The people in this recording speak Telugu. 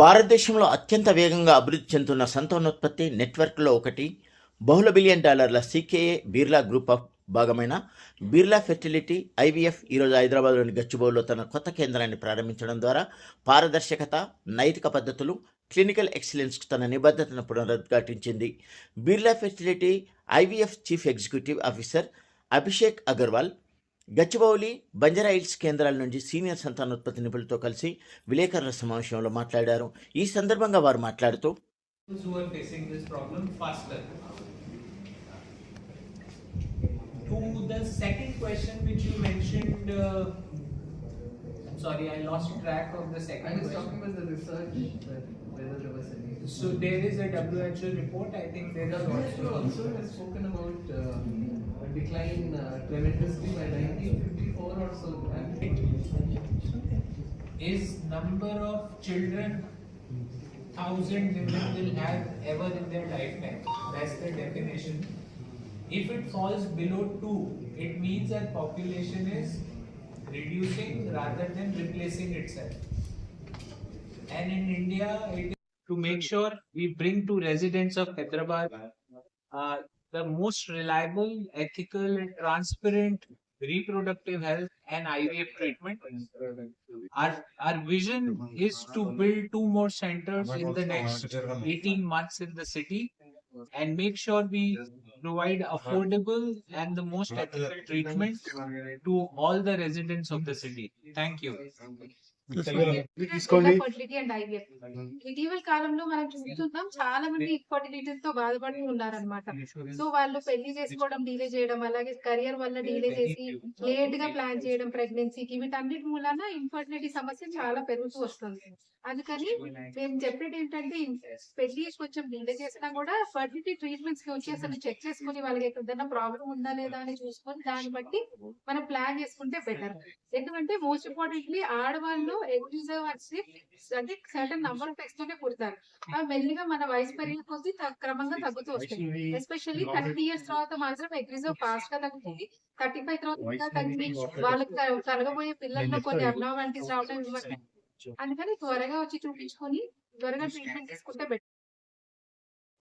భారతదేశంలో అత్యంత వేగంగా అభివృద్ధి చెందుతున్న సంతానోత్పత్తి నెట్వర్క్లో ఒకటి బహుళ బిలియన్ డాలర్ల సీకేఏ బిర్లా గ్రూప్ ఆఫ్ భాగమైన బిర్లా ఫెర్టిలిటీ ఐవీఎఫ్ ఈరోజు హైదరాబాద్లోని గచ్చిబౌలిలో తన కొత్త కేంద్రాన్ని ప్రారంభించడం ద్వారా పారదర్శకత నైతిక పద్ధతులు క్లినికల్ ఎక్సలెన్స్కు తన నిబద్ధతను పునరుద్ఘాటించింది. Birla fertility IVF chief executive officer Abhishek Agarwal Gachibowli Banjara Hills కేంద్రాల నుంచి సీనియర్ సంతానోత్పత్తి నిపుణులతో కలిసి విలేకరుల సమావేశంలో మాట్లాడారు. ఈ సందర్భంగా వారు మాట్లాడుతూ sorry, I lost track of the second I was talking about the research, that whether there was any. So there is a WHO report, I think there is WHO also. also has spoken about uh, a decline uh, tremendously by 1954 or so. Is number of children thousand women will have ever in their lifetime. That's the definition. If it falls below two, it means that population is reducing rather than replacing itself. And in India, to make sure we bring to residents of Hyderabad uh, the most reliable, ethical, and transparent reproductive health and IVF treatment. Our, our vision is to build two more centers in the next 18 months in the city and make sure we provide affordable and the most ethical treatment to all the residents of the city. Thank you. Fertility and IVF ఇటీవల కాలంలో మనం చూస్తున్నాం చాలా మంది ఇన్ఫర్టిలిటీ తో బాధపడి ఉన్నారనమాట సో వాళ్ళు పెళ్ళి చేసుకోవడం డీలే చేయడం అలాగే కెరియర్ వల్ల డీలే చేసి లేట్గా ప్లాన్ చేయడం ప్రెగ్నెన్సీకి వీటన్నిటి మూలన ఇన్ఫర్టిలిటీ సమస్య చాలా పెరుగుతూ వస్తుంది. అందుకని మేము చెప్పేది ఏంటంటే పెళ్ళి కొంచెం డీలే చేసినా కూడా ఫర్టిలిటీ ట్రీట్మెంట్స్కి వచ్చి అసలు చెక్ చేసుకుని వాళ్ళకి ఏదైనా ప్రాబ్లం ఉందా లేదా అని చూసుకొని దాన్ని బట్టి మనం ప్లాన్ చేసుకుంటే బెటర్ ఎందుకంటే మోస్ట్ ఇంపార్టెంట్లీ ఆడవాళ్ళు ఎగ్జిజర్వ్ అంటే సర్టన్ నంబర్ ఆఫ్ ఎక్స్ తోనే పుడతారు. అవి మెల్లిగా మన వయసు పెరిగే కొద్దీ క్రమంగా తగ్గుతూ వస్తాయి. ఎస్పెషల్లీ థర్టీ ఇయర్స్ తర్వాత మాత్రం ఎగ్జిజర్వ్ ఫాస్ట్గా తగ్గుతుంది థర్టీ ఫైవ్ తర్వాత ఇంకా తగ్గి వాళ్ళకి కలగబోయే పిల్లల్లో కొన్ని అబ్నార్మాలిటీస్ రావడం అందుకని త్వరగా వచ్చి చూపించుకొని త్వరగా ట్రీట్మెంట్ తీసుకుంటే బెటర్